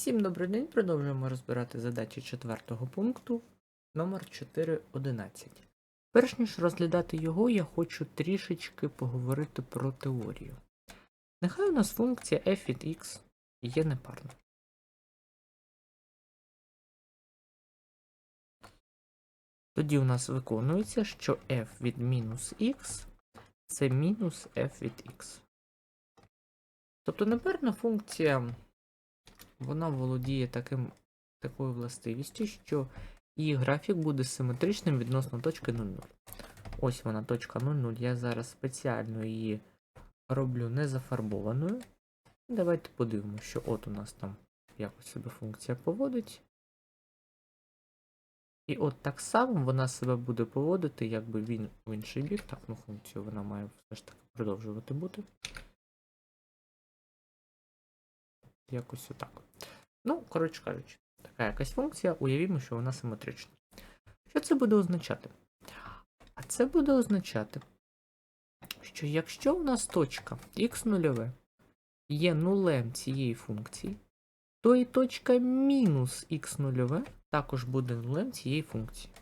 Всім добрий день. Продовжуємо розбирати задачі четвертого пункту номер 4.11. Перш ніж розглядати його, я хочу трішечки поговорити про теорію. Нехай у нас функція f від x є непарна. Тоді у нас виконується, що f від мінус x це мінус f від x. Тобто непарна функція вона володіє таким, такою властивістю, що її графік буде симетричним відносно точки 0,0. Ось вона точка 0,0. Я зараз спеціально її роблю не зафарбованою. Давайте подивимося, що от у нас там якось себе функція поводить. І от так само вона себе буде поводити, якби він в інший бік. Так, ну функцію вона має все ж таки продовжувати бути. Якось отак. Ну, коротше кажучи, така якась функція, уявімо, що вона симетрична. Що це буде означати? А це буде означати, що якщо у нас точка x0 є нулем цієї функції, то і точка мінус x0 також буде нулем цієї функції.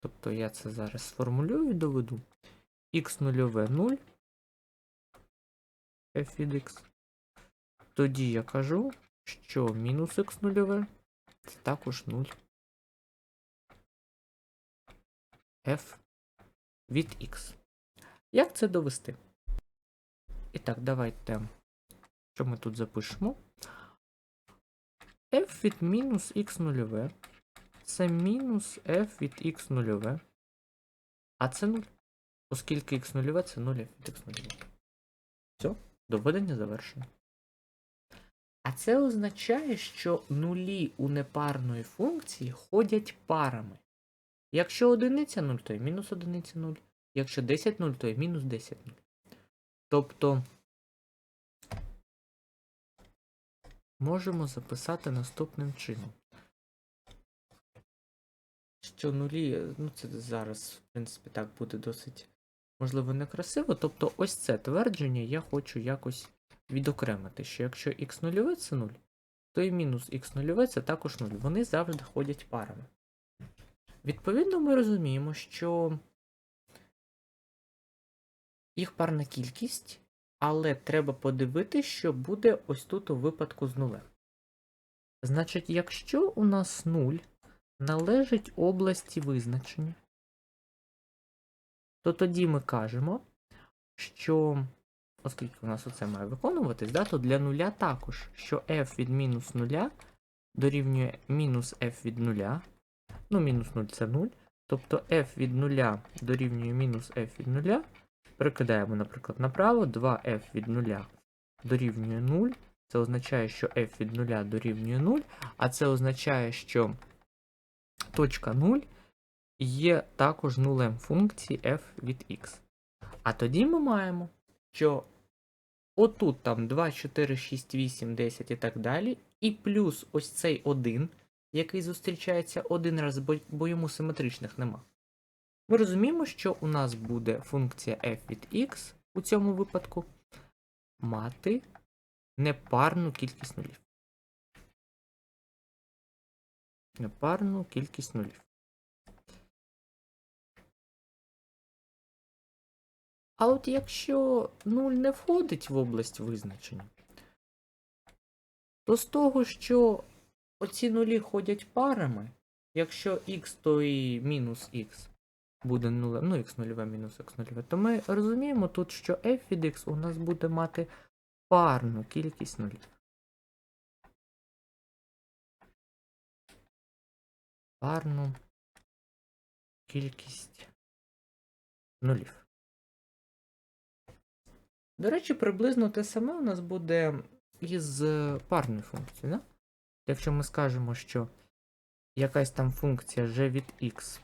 Тобто я це зараз сформулюю і доведу. x0 0, f від x. Тоді я кажу, що мінус х нульове це також 0. f від x. Як це довести? І так, давайте, що ми тут запишемо? f від мінус х нульове це мінус f від x нульове. А це 0. Оскільки х нульове це 0 від х нульове. Все, доведення завершено. А це означає, що нулі у непарної функції ходять парами. Якщо одиниця 0, то і мінус одиниця 0. Якщо 10 0, то і мінус 10 0. Тобто можемо записати наступним чином. Що нулі, ну це зараз, в принципі, так буде досить, можливо, некрасиво. Тобто, ось це твердження я хочу якось відокремити, що якщо х0 це 0, то і мінус х0 це також 0. Вони завжди ходять парами. Відповідно, ми розуміємо, що їх парна кількість, але треба подивитися, що буде ось тут у випадку з нулем. Значить, якщо у нас 0 належить області визначення, то тоді ми кажемо, що оскільки у нас оце має виконуватись, да, то для нуля також, що f від мінус нуля дорівнює мінус f від нуля. Ну, мінус 0 це 0. Тобто f від нуля дорівнює мінус f від нуля. Прикидаємо, наприклад, направо, 2f від нуля дорівнює 0. Це означає, що f від нуля дорівнює 0, а це означає, що точка 0 є також нулем функції f від x. А тоді ми маємо що отут там 2, 4, 6, 8, 10 і так далі, і плюс ось цей 1, який зустрічається один раз, бо, бо йому симетричних нема. Ми розуміємо, що у нас буде функція f від x у цьому випадку мати непарну кількість нулів. Непарну кількість нулів. А от якщо 0 не входить в область визначення, то з того, що оці нулі ходять парами, якщо x, то і мінус x буде нулем, ну x нульове мінус x нульове, то ми розуміємо тут, що f від x у нас буде мати парну кількість нулів. Парну кількість нулів. До речі, приблизно те саме у нас буде із парною функцією. Да? Якщо ми скажемо, що якась там функція g від x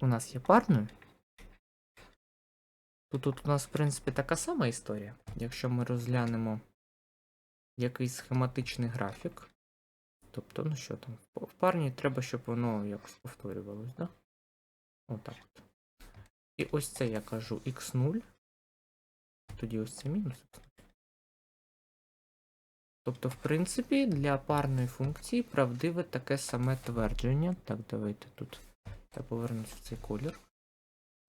у нас є парною, то тут у нас, в принципі, така сама історія. Якщо ми розглянемо якийсь схематичний графік, тобто, ну що там, в парні треба, щоб воно якось повторювалось, да? Отак от. І ось це я кажу x0 тоді ось це мінус. Тобто, в принципі, для парної функції правдиве таке саме твердження. Так, давайте тут я повернуся в цей колір.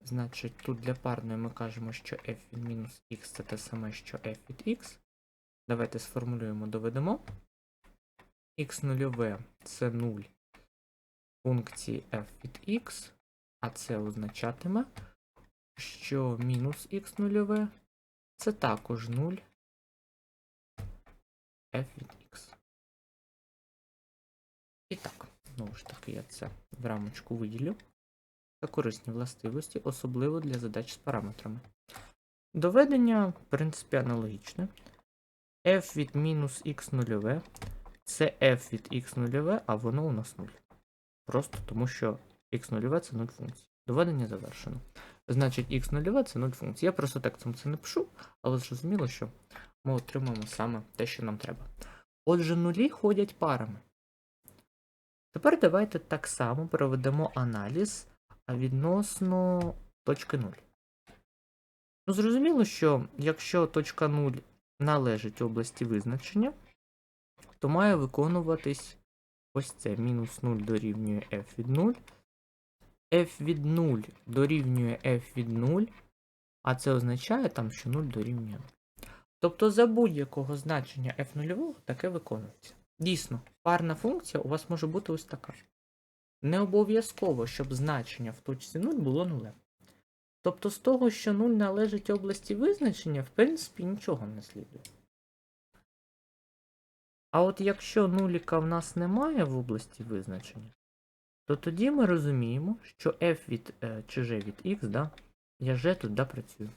Значить, тут для парної ми кажемо, що f від мінус x це те саме, що f від x. Давайте сформулюємо, доведемо. x нульове це 0 функції f від x, а це означатиме, що мінус x нульове це також 0 f від x. І так, знову ж таки, я це в рамочку виділю. Та корисні властивості, особливо для задач з параметрами. Доведення, в принципі, аналогічне. f від мінус x нульове це f від x нульове, а воно у нас 0. Просто тому, що x нульове це 0 функцій. Доведення завершено. Значить, x нульове це 0 функцій. Я просто текстом це не пишу, але зрозуміло, що ми отримаємо саме те, що нам треба. Отже, нулі ходять парами. Тепер давайте так само проведемо аналіз відносно точки 0. Ну, зрозуміло, що якщо точка 0 належить області визначення, то має виконуватись ось це мінус 0 дорівнює f від 0. F від 0 дорівнює f від 0, а це означає там, що 0 дорівнює 0. Тобто за будь-якого значення f0 таке виконується. Дійсно, парна функція у вас може бути ось така. Не обов'язково, щоб значення в точці 0 було нулем. Тобто з того, що 0 належить області визначення, в принципі, нічого не слідує. А от якщо нуліка в нас немає в області визначення, то тоді ми розуміємо, що f від е, чи g від x, да, я g тут да, працюю.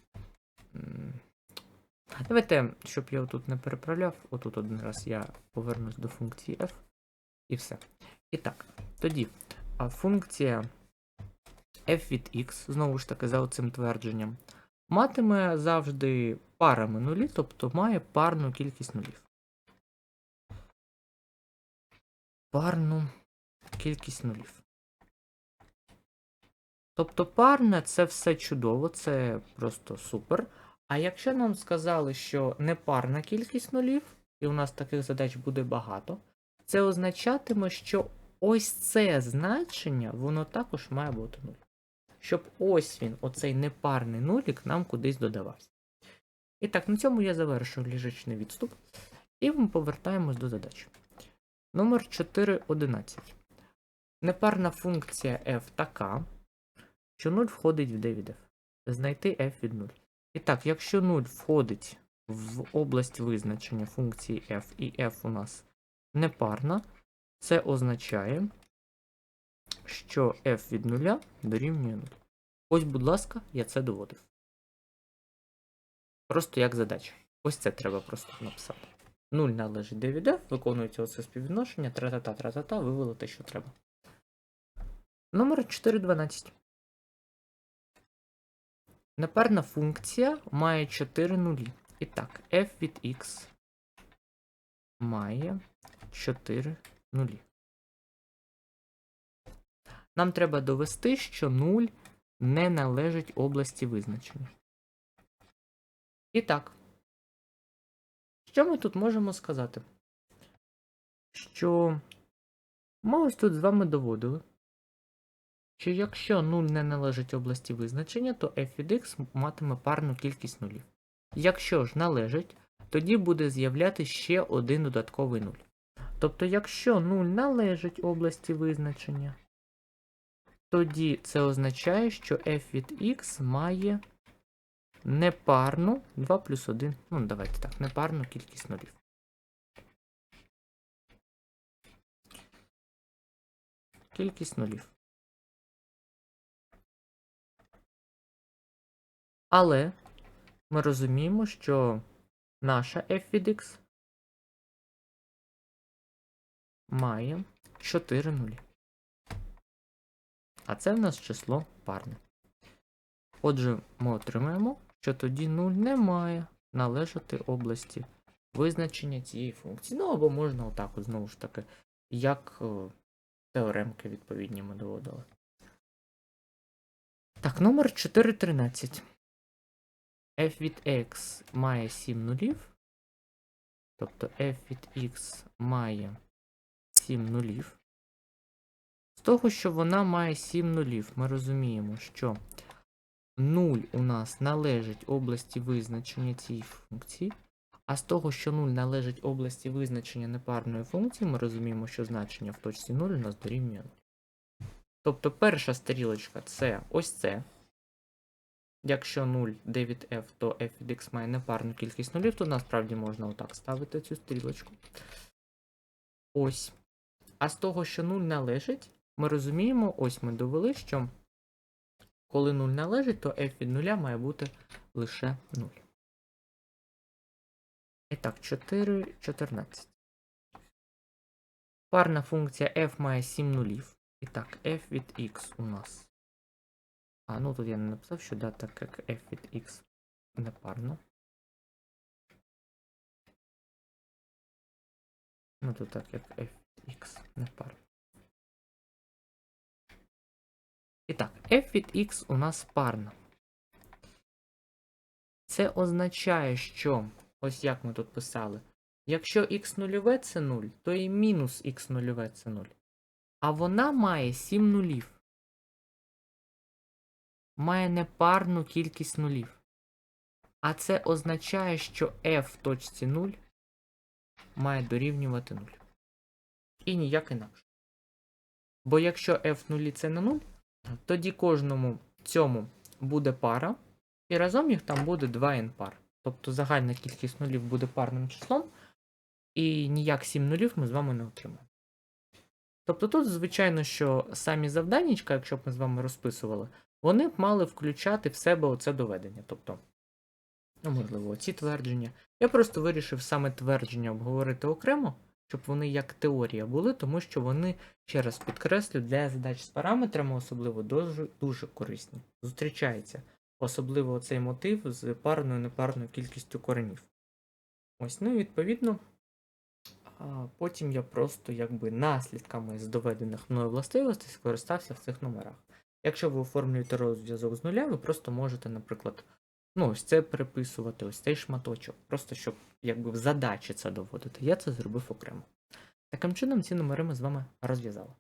Давайте, щоб я тут не переправляв, отут один раз я повернусь до функції f і все. І так, тоді функція f від x, знову ж таки, за оцим твердженням, матиме завжди парами нулі, тобто має парну кількість нулів. Парну кількість нулів. Тобто парне це все чудово, це просто супер. А якщо нам сказали, що непарна кількість нулів, і у нас таких задач буде багато, це означатиме, що ось це значення, воно також має бути 0. Щоб ось він, оцей непарний нулік, нам кудись додавався. І так, на цьому я завершую ліжечний відступ. І ми повертаємось до задачі. Номер 4.11. Непарна функція f така, що 0 входить в d-f. Знайти f від 0. І так, якщо 0 входить в область визначення функції f, і f у нас непарна, це означає, що f від 0 дорівнює 0. Ось, будь ласка, я це доводив. Просто як задача. Ось це треба просто написати. 0 належить d від f, виконується оце співвідношення, тра-та-та, тра-та-та, вивели те, що треба. Номер 4.12. Непарна функція має 4 нулі. І так, f від x має 4 нулі. Нам треба довести, що 0 не належить області визначення. І так, що ми тут можемо сказати? Що ми ось тут з вами доводили, що якщо 0 не належить області визначення, то f від x матиме парну кількість нулів. Якщо ж належить, тоді буде з'являти ще один додатковий 0. Тобто, якщо 0 належить області визначення, тоді це означає, що f від x має непарну 2 плюс 1. Ну, давайте так, непарну кількість нулів. Кількість нулів. Але ми розуміємо, що наша f від x має 4 нулі. А це в нас число парне. Отже, ми отримаємо, що тоді 0 не має належати області визначення цієї функції. Ну або можна отак, знову ж таки, як е, теоремки відповідні ми доводили. Так, номер 4.13. f від x має 7 нулів. Тобто f від x має 7 нулів. З того, що вона має 7 нулів, ми розуміємо, що 0 у нас належить області визначення цієї функції. А з того, що 0 належить області визначення непарної функції, ми розуміємо, що значення в точці 0 у нас дорівнює 0. Тобто перша стрілочка це ось це. Якщо 0 де від f, то f від x має непарну кількість нулів, то насправді можна отак ставити цю стрілочку. Ось. А з того, що 0 належить, ми розуміємо, ось ми довели, що коли 0 належить, то f від 0 має бути лише 0. І так, 4, 14. Парна функція f має 7 нулів. І так, f від x у нас. А, ну тут я не написав, що да, так як f від x не парно. Ну тут так як f від x не парно. І так, f від x у нас парна. Це означає, що, ось як ми тут писали, якщо x нульове це 0, то і мінус x нульове це 0. А вона має 7 нулів. Має непарну кількість нулів. А це означає, що f в точці 0 має дорівнювати 0. І ніяк інакше. Бо якщо f нулі це не 0, тоді кожному цьому буде пара, і разом їх там буде 2n пар. Тобто загальна кількість нулів буде парним числом, і ніяк 7 нулів ми з вами не отримаємо. Тобто тут, звичайно, що самі завданнячка, якщо б ми з вами розписували, вони б мали включати в себе оце доведення. Тобто, ну, можливо, ці твердження. Я просто вирішив саме твердження обговорити окремо, щоб вони як теорія були, тому що вони, ще раз підкреслю, для задач з параметрами особливо дуже, дуже корисні. Зустрічається особливо цей мотив з парною непарною кількістю коренів. Ось, ну і відповідно. А потім я просто якби наслідками з доведених мною властивостей скористався в цих номерах. Якщо ви оформлюєте розв'язок з нуля, ви просто можете, наприклад, ну, ось це переписувати, ось цей шматочок, просто щоб якби в задачі це доводити. Я це зробив окремо. Таким чином, ці номери ми з вами розв'язали.